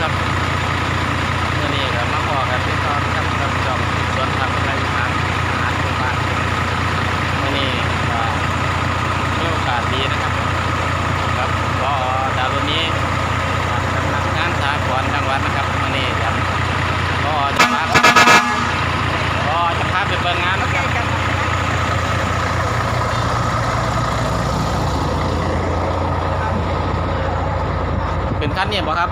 ครับเมื่อนี้ก็มาพอกันที่ตอนครับกับจอมสวนผักไรทางอาหารพื้นบ้านเมื่อนี้ก็มีโอกาสดีนะครับครับก็ดาวนนี้สำนักงานสหกรณ์จังหวัดนะครับเมื่อนี้ครับก็จะพาก็จะพาไปเปิดงานนะครับเป็นขั้นเนี่ยบ่ครับ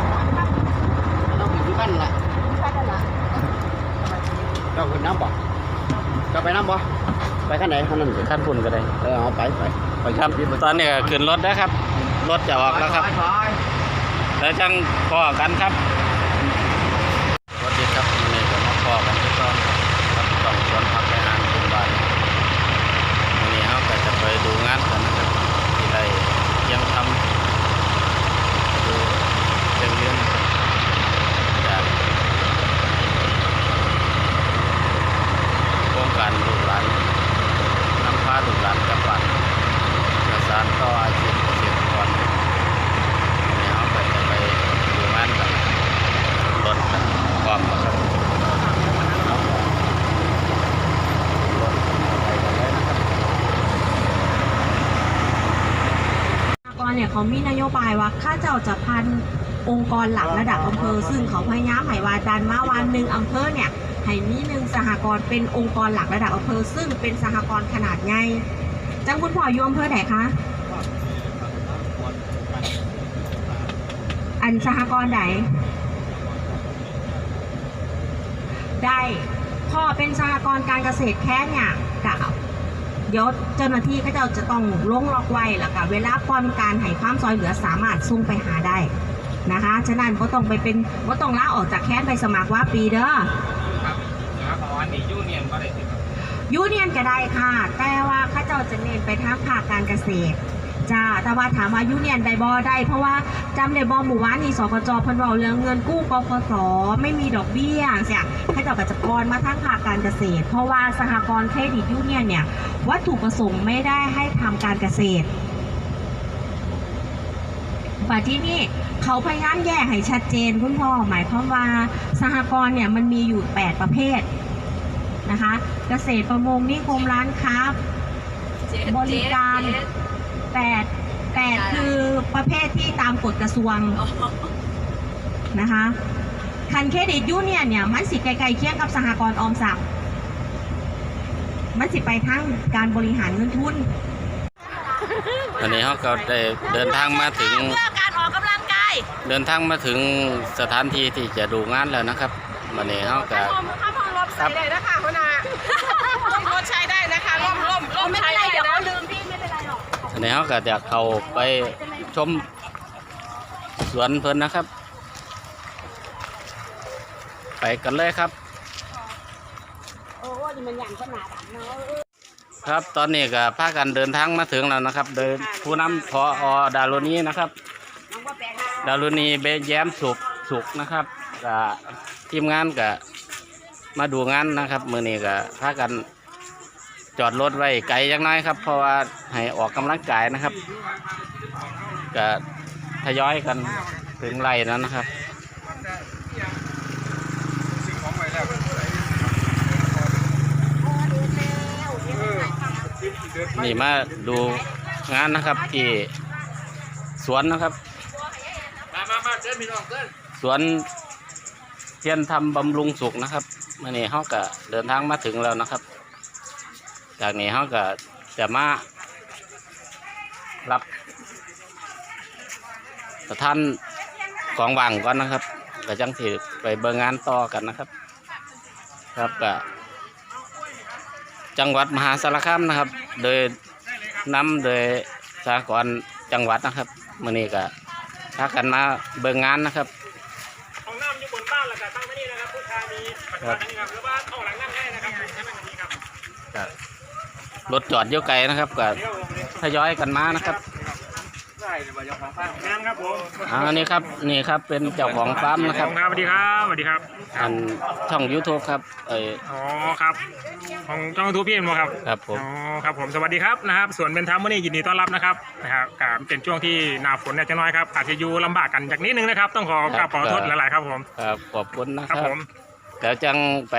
ต้องอยู่ที่บ้านละเราขึ้นน้ำบ่เราไปน้ำบ่ไปขั้นไหนขั้นนั้นสิขั้นปุ่นก็ได้เออเอาไปไปไปครับตอนนี้ก็ขึ้นรถแล้วครับ รถจะออกแล้วครับแล้วจังพอกันครับสวัสดีครับที่นี่ก็มาพอกันที่ตอนครับสองสวนพักในอ่างคุณบ้านวันนี้เราก็จะไปดูงานกันนะครับ ที่ได้ยังทำดูเรื่องเรื่องนะครับจากโครง การลูกหลานนำพาลูกหลานกลับบ้านประสานต่ออาชีพเกษตรกรเนี่ยเขาไปจะไปดูงานกับรถกันพร้อมนะครับเอารถไปกันลยนะครับเนี่ยเขามีนโยบายว่าข้าเจ้าจะพัน องค์กรหลักระดับอำเภอ ซึ่งเขาพยายามให้วาดันมาวันหนึ่งอำเภอเนี่ยให้มีหนึ่งสหกรณ์เป็นองค์กรหลักระดับอำเภอ ซึ่งเป็นสหกรณ์ขนาดใหญ่จังคุณพ่ออยู่อำเภอไหนคะอันสหกรณ์ไหนได้พ่อเป็นสหกรณ์การเกษตรแค่เนี่ยกับเดี๋ยวเจ้าหน้าที่ก็จะจะต้องลงล็อกไว้แล้วก็เวลาป้อนการให้ความซอยเหลือสามารถส่งไปหาได้ นะคะฉะนั้นก็ต้องไปเป็นก็ต้องลาออกจากแค้นไปสมัครว่าปีเด้อครับอ๋ออันนี้ยูเนียนก็ได้สิยูเนียนก็ได้ค่ะ แต่ว่าเข้าเจ้าจะเน้นไปทางภาคการเกษตรจ้าแต่ว่าถามว่ายูเนียนได้บอได้ เพราะว่าจำได้บอหมู่บ้านนี่สกจเพิ่นบอกเรื่องเงินกู้กฟสไม่มีดอกเบี้ยเสียเข้าเจ้าก็จะกรมาทางภาคการเกษตร เพราะว่าสหกรณ์เครดิตยูเนียนเนี่ยวัตถุประสงค์ไม่ได้ให้ทำการเกษตร ปัจจุบันนี้เขาพยายามแยกให้ชัดเจนคุณพ่อหมายความว่าสหกรณ์เนี่ยมันมีอยู่ 8 ประเภทนะคะเกษตรประมงนิคมร้านค้าบริการแปดแปดคือประเภทที่ตามกฎกระทรวงนะคะคันเครดิตยูเนียนเนี่ยมันสิไกลๆเคียงกับสหกรณ์ออมทรัพย์มันสิไปทั้งการบริหารเงินทุนตอนนี้เขาก็ได้เดินทางมาถึง เพื่อการออกกำลังกายเดินทางมาถึงสถานที่ที่จะดูงานแล้วนะครับวันนี้เขาก็ถ้าพอลบครับใส่ได้นะคะคุณอาลดใช้ได้นะคะล่มล่มล่มไม่เป็นไรเดี๋ยวเอาลืมพี่ไม่เป็นไรหรอกอันนี้เขาก็จะเข้าไปชมสวนเพิ่นนะครับ ไปกันเลยครับ โอ้ยมันอย่างขนาดนั้นเนาะครับตอนนี้ก็พากันเดินทางมาถึงแล้วนะครับ โดยผู้นำพออดารุณีนะครับ ดารุณีเบแย้มสุขสุขนะครับกับทีมงานก็มาดูงานนะครับ มือนี้ก็พากันจอดรถไว้ไกลจังน้อยครับ เพราะว่าให้ออกกำลังกายนะครับก็ทยอยกันถึงไรแล้วนะครับนี่มาดูงานนะครับที่สวนนะครับ สวนเทียนทำบำรุงสุขนะครับมื่อนี้เขาก็เดินทางมาถึงแล้วนะครับ จากนี้เขาก็จะมารับประท่านของว่างก่อนนะครับก็จังสิไปเบิงงานต่อกันนะครับ ครับก็จังหวัดมหาสารคามนะครับ โดยนำโดยสากรณ์จังหวัดนะครับมื่อนี้ก็ พากันมาเบิงงานนะครับห้องน้ำอยู่บนบ้านแล้วก็ตั้งไว้นี่นะครับผู้ชายมีปัจจุบันนี้ครับหรือว่าห้องหลังนั่งได้นะครับใช้มันนี้ครับก็รถจอดเยอะไกลนะครับก็เดี๋ยวผมเลยทยอยกันมานะครับ รงานครับผมอ่าอันนี้ครับนี่ครับเป็นเจ้าของฟาร์มนะครับครับสวัสดีครับสวัสดีครับอันช่อง YouTube ครับเอ้ยอ๋อครับของจ้องทูพี่เอ็มครับครับผมอ๋อครับผมสวัสดีครับนะครับส่วนเป็นธรรมวันนี้ยินดีต้อนรับนะครับนะครับกเป็นช่วงที่หนาฝนเนี่ยจะน้อยครับอาจจะอยู่ลำบากกันจากนิดนึงนะครับ ต้องขอกราบขอโทษหลายๆครับผมครับขอบคุณนะคครัรับบผมเดี๋ยวจังไป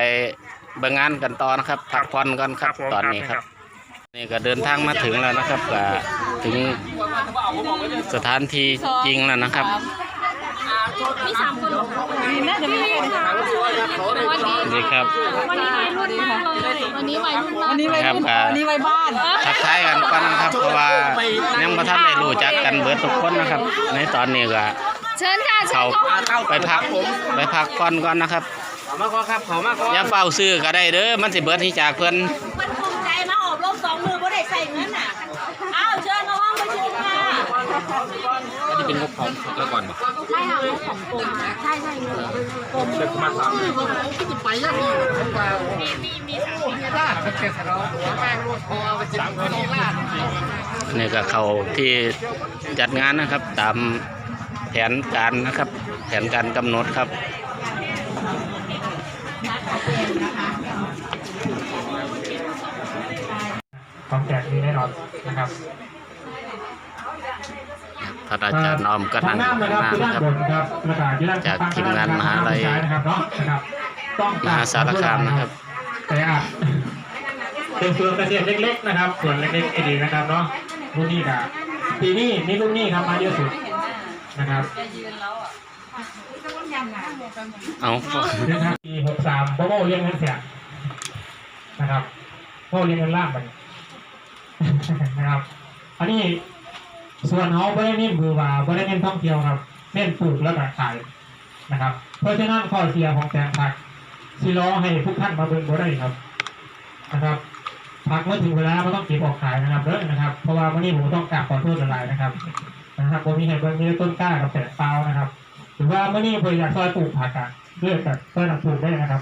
เบิ่งงานกันต่อนะครับพักผ่อนก่อนครับผมตอนนี้ครับ นี่ก็เดินทางมาถึงแล้วนะครับก็ถึง สถานที่จริงแล้วนะครับ มีสามคนเหรอมีน่าจะมีแค่นี้ค่ะวันนี้นี่ครับ วันนี้วัยรุ่นมากเลยวันนี้วัยรุ่นมากวันนี้วัยรุ่นครับ วันนี้วัยบ้านทักทายกันก่อนนะครับเพราะว่ายังบ่ทันได้รู้จักกันเบิดทุกคนนะครับ ในตอนนี้ก็เชิญค่ะเชิเขาญเข้าไปพักไปพักก่อนก่อนนะครับเขามาก่อนครับเขามาก่อนอย่าเฝ้าซื้อก็ได้เด้อมันสิเบิดที่จากเพิ่น มันภูมิใจมาออกรบสองมือก็ได้ใส่เงินอะ อ้าวเชิญมาห้องประชุมค่ะ อันนี้ เป็นงบของแล้วก่อนบ่ใช่ค่ะของกรมใช่ใช่เงินกรมไปยังนี่ผมว่านี่ก็เขาที่จัดงานนะครับ ตามแผนการนะครับ แผนการกำหนดครับของแจกมีแน่นอนนะครับานอาจารย์ออมก็นั่งอยู่ข้างหน้านะครับครับประกาศที่ด้านจากทีมงานมหาลัยนะครับเนาะนะครับต้องมหาสารคามนะครับแต่อาจเป็นส่วนเกษตรเล็ก ๆ นะครับ ส่วนเล็กๆดีนะครับเนาะรุ่นนี้กับปีนี้นี่รุ่นนี้ครับมาเยอะสุดนะครับเอาเดือนปีหกสามโปรโมเรียนเงินเสียนะครับโปรเรียนเงินล่างไปนะครับ อันนี้ ส่วนเขาไม่ได้เน้นบือว่าไม่ได้เน้นท่องเที่ยวครับเน้นปลูกแล้วก็ขายนะครับ เพราะฉะนั้นข้อเสียของแปลงผักที่ล้อให้ทุกท่านมาเบิ่งบ่ได้ครับนะครับผักเมื่อถึงเวลาก็ต้องเก็บออกขายนะครับเด้อนะครับ เพราะว่าวันนี้ผมต้องกราบขอโทษหลายนะครับ นะครับผมมีให้เบิ่งมีต้นกล้ากับแปะเปล่านะครับ หรือว่าเมื่อนี้ผมอยากซอยปลูกผักอะเลือกแบบซอยหนักปลูกได้นะครับ